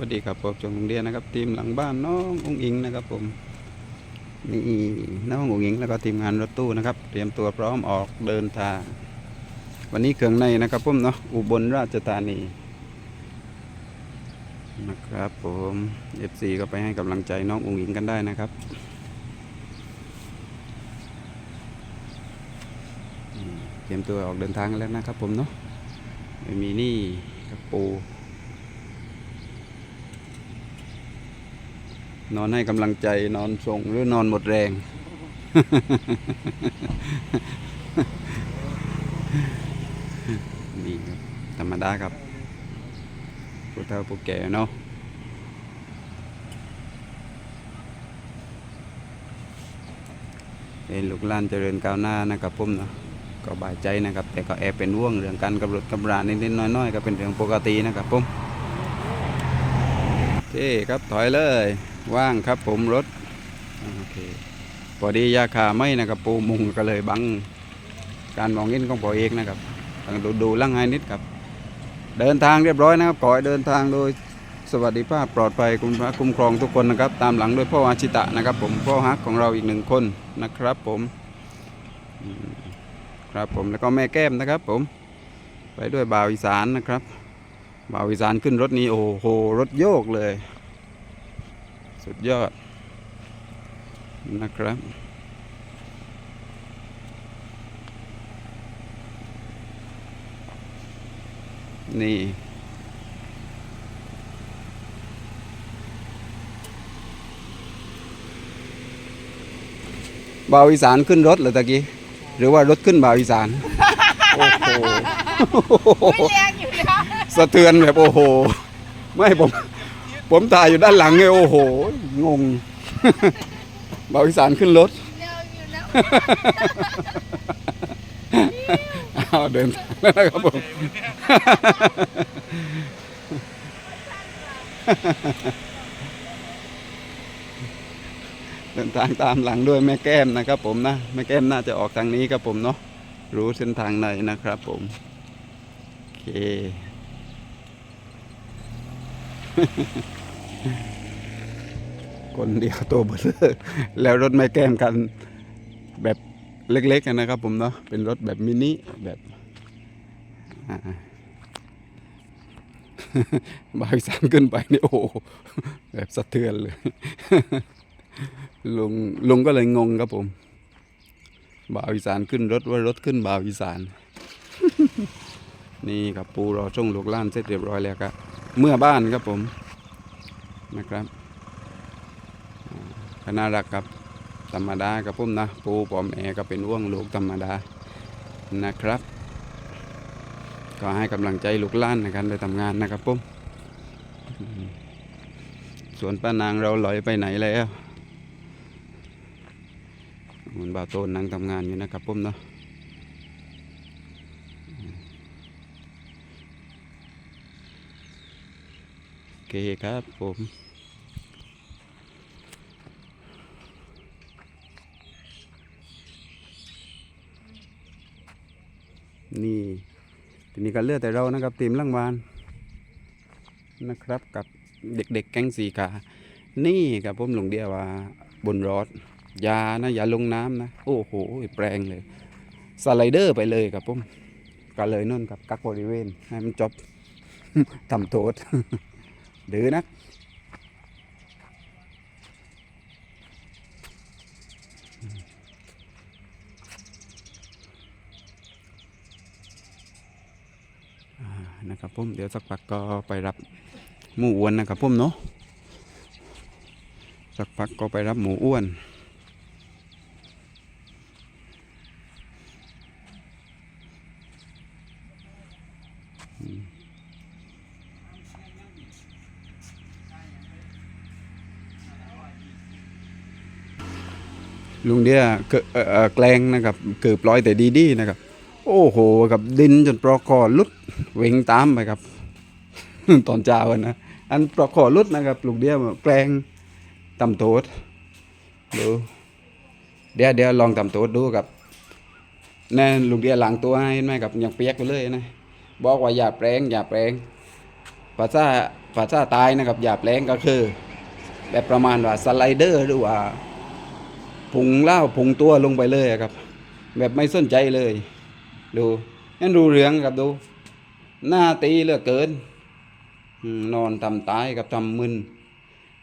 วัสดีครับผมจงโรงเรียนนะครับทีมหลังบ้านน้ององอิงนะครับผมนี่น้ององอิงแล้วก็ทีมงานรถตู้นะครับ เตรียมตัวพร้อมออกเดินทางวันนี้เครื่องในนะครับผมเนาะอุบลราชธานีนะครับผม FC ก็ไปให้กำลังใจน้ององอิงกันได้นะครับเตรียมตัวออกเดินทางแล้วนะครับผมเนาะไม่มีนี่กับปู นอนให้กำลังใจนอนส่งหรือนอนหมดแรง นี่ครับธรรมดาครับผู้เฒ่าผู้แก่เนาะเป็นลูกหลานเจริญก้าวหน้านะครับผมเนาะก็บายใจนะครับ แต่ก็แอบเป็นห่วงเรื่องการกำหนดกำรานิดๆน้อยๆก็เป็นเรื่องปกตินะครับผมโอเคครับถอยเลย ว่างครับผมรถโอเคพอดียาคาไม่นะครับปูมุงก็เลยบังการมองเห็นของพอเอกนะครับต้องดูดูล่างให้นิดครับ เดินทางเรียบร้อยนะครับขอให้เดินทางโดยสวัสดิภาพปลอดภัยคุณพระคุ้มครองทุกคนนะครับ ตามหลังด้วยพ่ออาชิตะนะครับ ผมพ่อฮักของเราอีกหนึ่งคนนะครับ ผมอืมครับผมแล้วก็แม่แก้มนะครับ ผม ไปด้วยบ่าวอีสานนะครับบ่าวอีสานขึ้นรถนี้โอ้โหรถโยกเลย สุดยอดนะครับ นี่บ่าวอีสานขึ้นรถเหรอตะกี้ หรือว่ารถขึ้นบ่าวอีสาน โอ้โห ไม่แรงอยู่นะ สะเทือนแบบโอ้โห ไม่ผม ผมถ่ายอยู่ด้านหลังไงโอ้โห งงเบาอีสานขึ้นรถ เร็วอยู่นะเอาเดินทางแล้วนะครับผม เดินทางตามหลังด้วยแม่แก้มนะครับผมนะ แม่แก้มน่าจะออกทางนี้ครับผมเนาะ รู้เส้นทางในนะครับผม โอเค คนเดียวตัวเบลอแล้วรถไม่แก้มกันแบบเล็กๆนะครับผมเนาะเป็นรถแบบมินิแบบอ่าบายสานขึ้นไปนี่โอ้แบบสะเทือนเลยลุงลุงก็เลยงงครับผมบ่าวอีสานขึ้นรถว่ารถขึ้นบ่าวอีสาน นี่ครับปูรอช่งลูกล้านเสร็จเรียบร้อยแล้วครับเมื่อบ้านครับผม นะครับอ่าก็น่ารักครับธรรมดาครับผมนะ ปูปอมแอก็เป็นว่วงลูกธรรมดานะครับ ก็ให้กำลังใจลูกล้านในการไปทำงานนะครับผมอืมส่วนป้านางเราลอยไปไหนแล้วมันบ่าวโตนนั่งทำงานอยู่นะครับผมเนาะ โอ เคครับผมนี่ทีนี้ก็เลือแต่เรานะครับทีมล่างวานนะครับกับเด็กๆ แก๊งสีขา นี่ครับผมหลงเดียวว่าบนรถยานะอย่าลงน้ำนะ โอ้โหแปลงเลย สไลเดอร์ไปเลยครับผมก็เลยนั่นครับกักบริเวณให้มันจบทำโทษ ดื้อนะอ่านะครับผมเดี๋ยวสักพักก็ไปรับหมูอ้วนนะครับผมเนาะสักพักก็ไปรับหมูอ้วน ลุงเดียเกเอ่อเอ่อแกลงนะครับเกือบร้อยแต่ดีๆนะครับ โอ้โหกับดินจนปลอกคอลุดเวงตามไปครับ ตอนเช้าอะนะอันปลอกคอลุดนะครับลุงเดียแกลงตำโตดดูเดี๋ยวเดี๋ยวลองตำโตดดูกับแน่ลุงเดียหลังตัวให้ไหมครับยังเปียกไปเลยนะบอกว่าอย่าแปลงอย่าแปลงภาษาภาษาตายนะครับหยาบแรงก็คือ แบบประมาณว่าสไลเดอร์หรือว่า พุงเล่าวพุงตัวลงไปเลยครับ แบบไม่สนใจเลย ดูนั่นดูเรืองครับดู หน้าตีเหลือเกินนอนทำตายกับทำมึน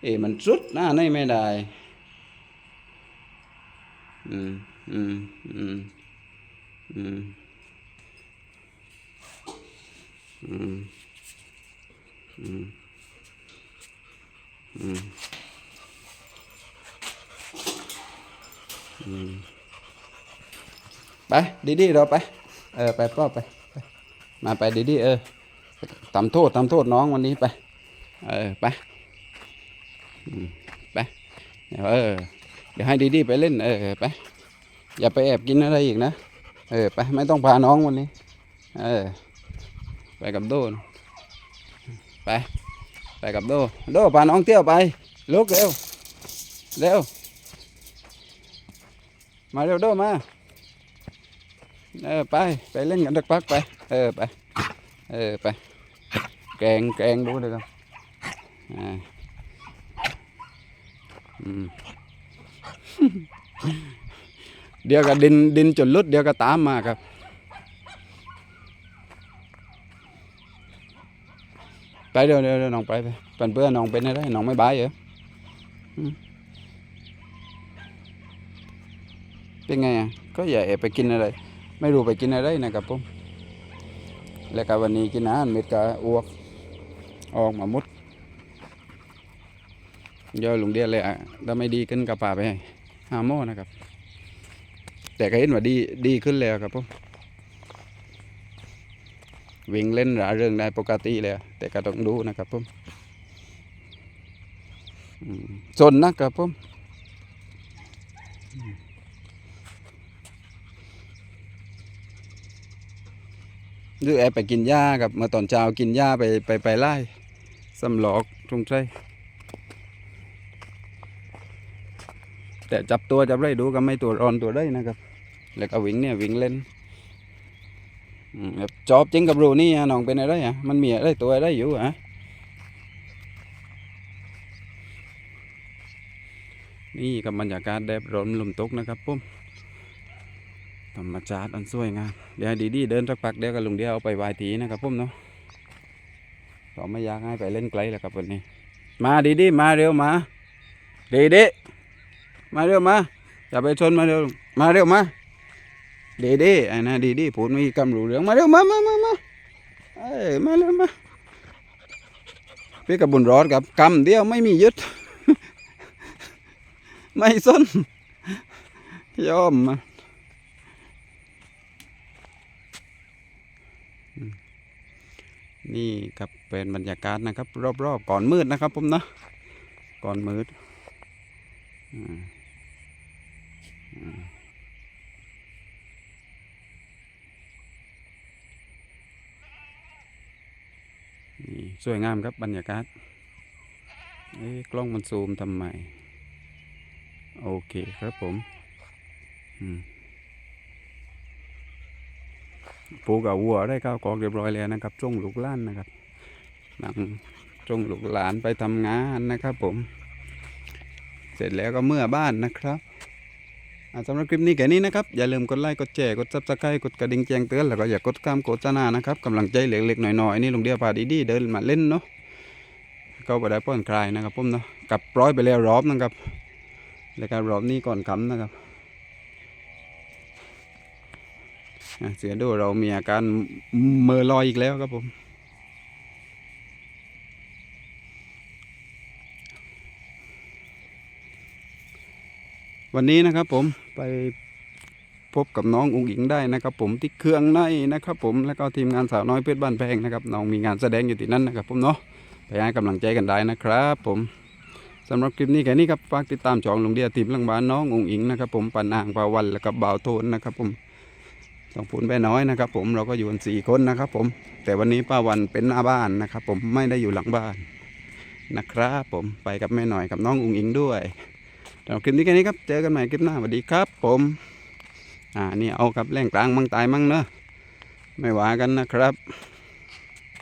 เอ้มันสุดหน้าไม่ได้ อืมอืมอืมอืมอืมอืมอืมอืม ไปดีๆเราไปเออไปพ่อไป มาไปดีๆเออทำโทษทำโทษน้องวันนี้ไปเออไปไปเออเดี๋ยวให้ดีๆไปเล่นเออไปอย่าไปแอบกินอะไรอีกนะเออไปไม่ต้องพาน้องวันนี้ เออ ไปกับโดนไป ไปกับโด โดพาน้องเที่ยวไปลุกเร็วเร็ว มาเร็วโดมา เออไปไปเล่นกันสักพักไป เออไป เออไป แกงแกงดูเลยครับอ่าอืมเดี๋ยวก็ดินดินจนลุดเดี๋ยวก็ตามมาครับ ไปเดี๋ยวเดี๋ยวน้องไปไปเป็นเพื่อนน้องเป็นอะไรน้องไม่บายเหรอ เป็นไงอะก็อย่าแอบไปกินอะไร ไม่รู้ไปกินอะไรนะครับผมแล้วก็วันนี้กินอาหารเม็ดกะอ้วก ออกมามุดเดี๋ยวลุงเดียเลยอะถ้าไม่ดีขึ้นกับป่าไปหาหมอนะครับ แต่ก็เห็นว่าดีดีขึ้นแล้วครับผมวิ่งเล่นราเริงได้ปกติแล้วแต่ก็ต้องดูนะครับผมอืมสนนะครับผม อืมหรือแอไปกินหญ้ากับมื่อตอนเช้ากินหญ้าไปไปไปไล่สำหลอกตรงใจแต่จับตัวจับได้ดูก็ไม่ตัวร้อนตัวได้นะครับ แล้วก็วิ่งเนี่ยวิ่งเล่นอืมแบบจอบจริงกับรูนี่อะน้องเป็นอะไรอะมันมีอะไรตัวอะไรอยู่อะนี่กับบรรยากาศแดดร้อนลมตกนะครับผม ธรรมชาติอันสวยงามเดี๋ยวดีดีเดินสักพักเดี๋ยวก็ลุงเดียวเอาไปวายทีนะครับผมเนาะก็ไม่อยากให้ไปเล่นไกลแล้วครับวันนี้ มาดีดีมาเร็วมาดีดีมาเร็วมาอย่าไปชนมาเร็วมาเร็วมาดีดีไอ้นะดีดีพูดไม่กำรู้เรื่องมาเร็วมามามามาเอ้ยมาเร็วมาพี่กับบุญรอดกับกำเดียวไม่มียึด ไม่สนยอมมาอืม นี่ครับเป็นบรรยากาศนะครับ รอบๆก่อนมืดนะครับผมนะ ก่อนมืดนี่สวยงามครับบรรยากาศเอ๊ะกล้องมันซูมทำไม โอเคครับผม อืม ปูกับวัวได้ข้าวกองเรียบร้อยแล้วนะครับจ้งลูกล้านนะครับนั่งจ้งลูกหลานไปทำงานนะครับผม เสร็จแล้วก็เมื่อบ้านนะครับสำหรับคลิปนี้แค่นี้นะครับ อย่าลืมกดไลค์กดแชร์กดซับสไครต์กดกระดิ่งแจ้งเตือนแล้วก็อย่ากดข้ามโฆษณานะครับกำลังใจเล็กๆหน่อยๆนี่ลุงเดียวพาดีๆเดินมาเล่นเนาะก็ไปได้ป้อนคลายนะครับผมเนาะกลับร้อยไปแล้วรอบนะครับแล้วก็รอบนี้ก่อนคำนะครับอะ เสือดูเรามีอาการเมื่อลอยอีกแล้วครับผม วันนี้นะครับผมไปพบกับน้องอุ๋งอิงได้นะครับ ผมที่เครื่องในนะครับผมแล้วก็ทีมงานสาวน้อยเพชรบ้านแพงนะครับน้องมีงานแสดงอยู่ที่นั่นนะครับผมเนาะไปให้กำลังใจกันได้นะครับ ผมสำหรับคลิปนี้แค่นี้ครับฝากติดตามช่องลุงเดียทีมลังบ้านน้องอุ๋งอิงนะครับผมปานางปาวันแล้วก็บ่าวโทนนะครับผม ต้องพูนไปน้อยนะครับ ผมเราก็อยู่กันสี่คนนะครับ ผม แต่วันนี้ป้าวันเป็นหน้าบ้านนะครับ ผมไม่ได้อยู่หลังบ้านนะครับ ผมไปกับแม่หน่อยกับน้องอุ้งอิงด้วยสำหรับคลิปนี้แค่นี้ครับ เจอกันใหม่คลิปหน้าสวัสดีครับ ผม อ่านี่เอาครับแรงกลางมั่งตายมั่งเนอะไม่ว่ากันนะครับ